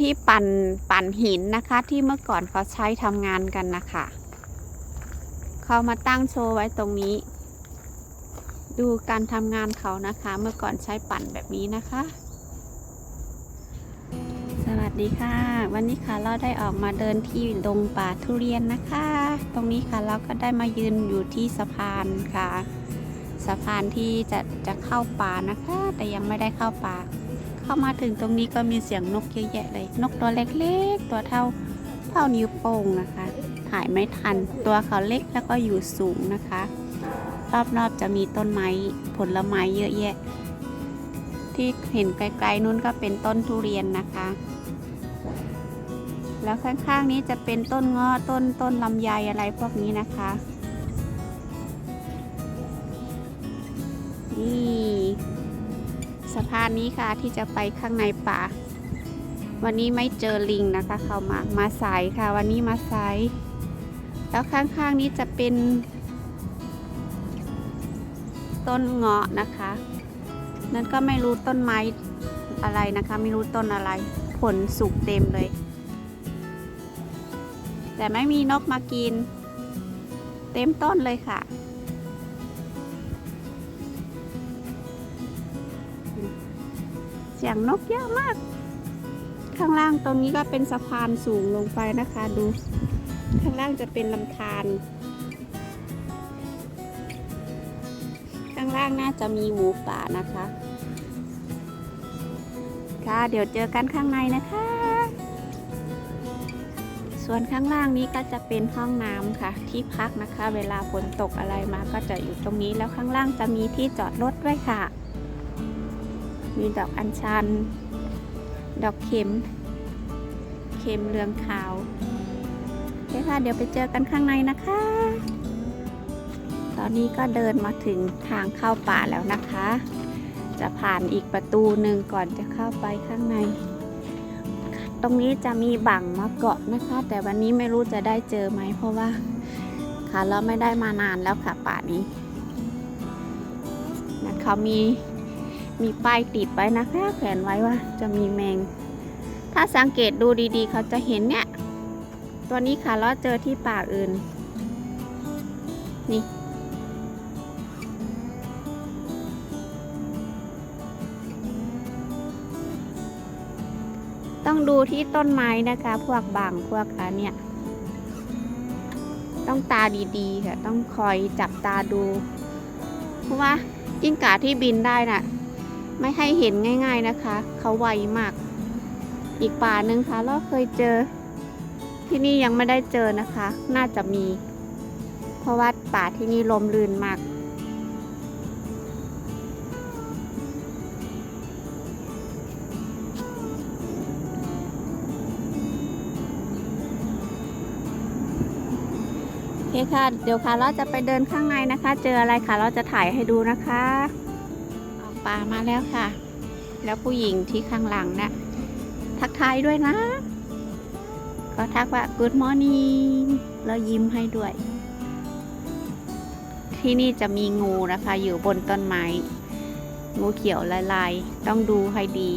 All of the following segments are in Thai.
ที่ปั่นปั่นหินนะคะ ที่เมื่อก่อนเขาใช้ทำงานกันนะคะเขามาตั้งโชว์ไว้ตรงนี้ ดูการทำงานเขานะคะ เมื่อก่อนใช้ปั่นแบบนี้นะคะ สวัสดีค่ะ วันนี้ค่ะเราได้ออกมาเดินที่ดงป่าทุเรียนนะคะ ตรงนี้ค่ะเราก็ได้มายืนอยู่ที่สะพานค่ะ สะพานที่จะจะเข้าป่านะคะ แต่ยังไม่ได้เข้าป่า เข้ามาถึงตรงนี้ก็มีเสียงนกเยอะแยะเลย นกตัวเล็กๆ ตัวเท่าเท่านิ้วโป้งนะคะ ถ่ายไม่ทัน ตัวเขาเล็กแล้วก็อยู่สูงนะคะ รอบๆจะมีต้นไม้ผลไม้เยอะแยะ ที่เห็นไกลๆนู้นก็เป็นต้นทุเรียนนะคะ แล้วข้างๆนี้จะเป็นต้นงาะต้นต้นลำไยอะไรพวกนี้นะคะนี่ สะพานนี้ค่ะที่จะไปข้างในป่า วันนี้ไม่เจอลิงนะคะ เขามามาสายค่ะ วันนี้มาสายแล้วข้างๆนี้จะเป็น ต้นเงาะนะคะ นั่นก็ไม่รู้ต้นไม้อะไรนะคะ ไม่รู้ต้นอะไร ผลสุกเต็มเลย แต่ไม่มีนกมากิน เต็มต้นเลยค่ะ เสียงนกเยอะมาก ข้างล่างตรงนี้ก็เป็นสะพานสูงลงไปนะคะดู ข้างล่างจะเป็นลำธารข้างล่างน่าจะมีหมูป่านะคะ ค่ะเดี๋ยวเจอกันข้างในนะคะ ส่วนข้างล่างนี้ก็จะเป็นห้องน้ำค่ะ ที่พักนะคะ เวลาฝนตกอะไรมาก็จะอยู่ตรงนี้แล้วข้างล่างจะมีที่จอดรถด้วยค่ะ มีดอกอัญชัน ดอกเข็ม เข็มเหลืองขาวโอเคค่ะ เดี๋ยวไปเจอกันข้างในนะคะ ตอนนี้ก็เดินมาถึงทางเข้าป่าแล้วนะคะ จะผ่านอีกประตูหนึ่งก่อนจะเข้าไปข้างใน ตรงนี้จะมีบังมาเกาะนะคะ แต่วันนี้ไม่รู้จะได้เจอไหมเพราะว่าค่ะเราไม่ได้มานานแล้วค่ะป่านี้นะเขามี มีป้ายติดไว้นะคะแขวนไว้ว่าจะมีแมง ถ้าสังเกตดูดีๆ เขาจะเห็นเนี่ย ตัวนี้ค่ะเราเจอที่ป่าอื่น นี่ ต้องดูที่ต้นไม้นะคะ พวกบางพวกอันเนี่ย ต้องตาดีๆค่ะ ต้องคอยจับตาดู เพราะว่ากิ้งก่าที่บินได้น่ะ ไม่ให้เห็นง่ายๆนะคะ เขาไวมาก อีกป่าหนึ่งค่ะเราเคยเจอ ที่นี่ยังไม่ได้เจอนะคะ น่าจะมี เพราะว่าป่าที่นี่ลมลื่นมาก โอเคค่ะ เดี๋ยวค่ะเราจะไปเดินข้างในนะคะ เจออะไรค่ะ เราจะถ่ายให้ดูนะคะ มาแล้วค่ะ แล้วผู้หญิงที่ข้างหลังนะ่ะทักทายด้วยนะ ก็ทักว่า good morning แล้วยิ้มให้ด้วย ที่นี่จะมีงูนะคะ อยู่บนต้นไม้ งูเขียวลายๆ ต้องดูให้ดี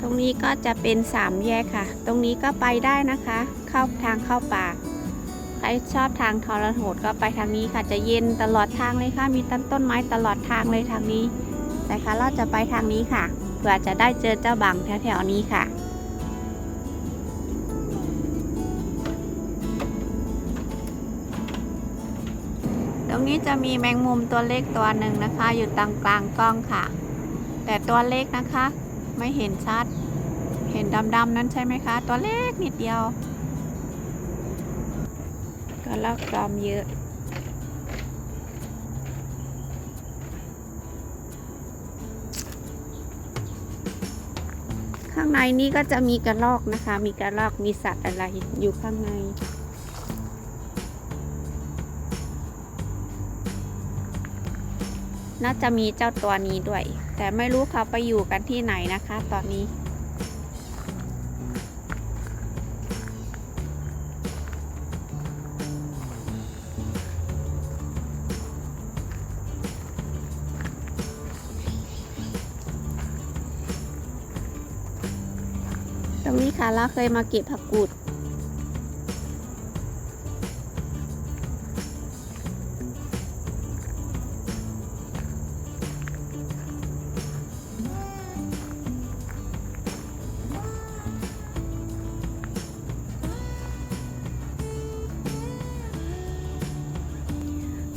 ตรงนี้ก็จะเป็นสามแยกค่ะ ตรงนี้ก็ไปได้นะคะ เข้าทางเข้าป่า รชอบทางทรโหดก็ไปทางนี้ค่ะจะเย็นตลอดทางเลยค่ะ มีต้นต้นไม้ตลอดทางเลยทางนี้แต่ค่ะเราจะไปทางนี้ค่ะเพื่อจะได้เจอเจ้าบังแถวๆนี้ค่ะตรงนี้จะมีแมงมุมตัวเล็กตัวหนึ่งนะคะ อยู่ตรงกลางกล้องค่ะ แต่ตัวเล็กนะคะ ไม่เห็นชัด เห็นดำๆนั้นใช่ไหมคะ ตัวเล็กนิดเดียว ก็ลอกจอมเยอะ ข้างในนี้ก็จะมีกระรอกนะคะ มีกระรอกมีสัตว์อะไรอยู่ข้างในน่าจะมีเจ้าตัวนี้ด้วย แต่ไม่รู้เขาไปอยู่กันที่ไหนนะคะ ตอนนี้ ตรงนี้ค่ะเราเคยมาเก็บผักกูด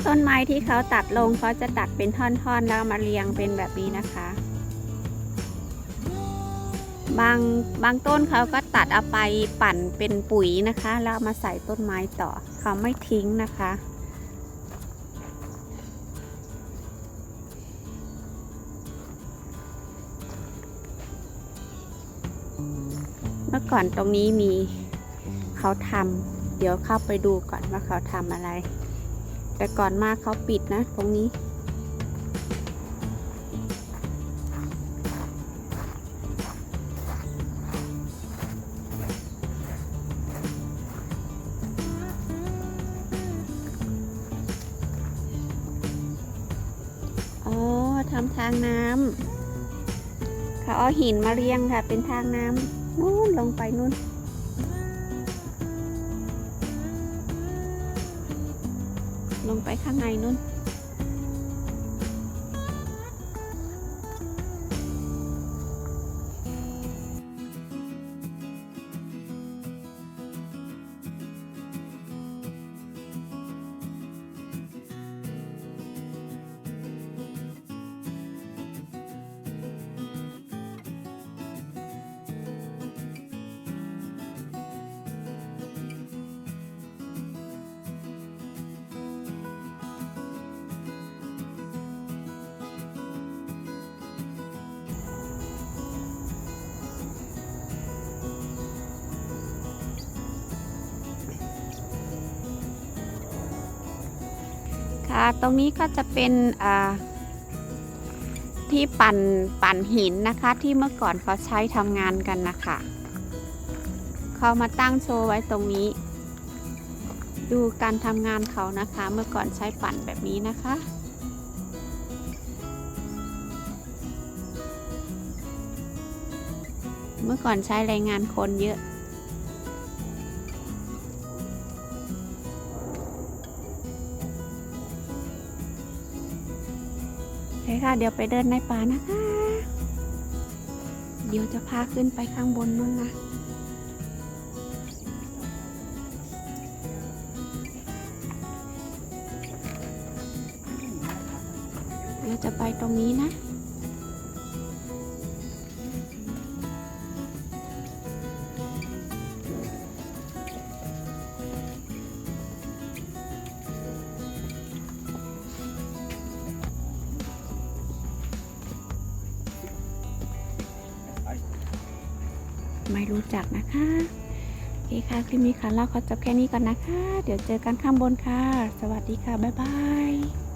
ต้นไม้ที่เขาตัดลงเขาจะตัดเป็นท่อนๆ แล้วมาเรียงเป็นแบบนี้นะคะ บางบางต้นเขาก็ตัดเอาไปปั่นเป็นปุ๋ยนะคะ แล้วมาใส่ต้นไม้ต่อ เขาไม่ทิ้งนะคะ เมื่อก่อนตรงนี้มีเขาทำเดี๋ยวเข้าไปดูก่อนว่าเขาทำอะไร แต่ก่อนมาเขาปิดนะตรงนี้ ทำทางน้ำเขาเอาหินมาเรียงค่ะ เป็นทางน้ำนู่นลงไปนู่น ลงไปข้างในนู่น ค่ะ ตรงนี้ก็จะเป็นที่ปั่นปั่นหินนะคะที่เมื่อก่อนเขาใช้ทำงานกันนะคะเขามาตั้งโชว์ไว้ตรงนี้ ดูการทำงานเขานะคะ เมื่อก่อนใช้ปั่นแบบนี้นะคะเมื่อก่อนใช้แรงงานคนเยอะ คค่ะ เดี๋ยวไปเดินในป่านะคะ เดี๋ยวจะพาขึ้นไปข้างบนนู่นนะเดี๋ยวจะไปตรงนี้นะ ไม่รู้จักนะคะโอเคค่ะคลิปนี้ค่ะเราขอจบแค่นี้ก่อนนะคะ เดี๋ยวเจอกันข้างบนค่ะ สวัสดีค่ะ บ๊ายบาย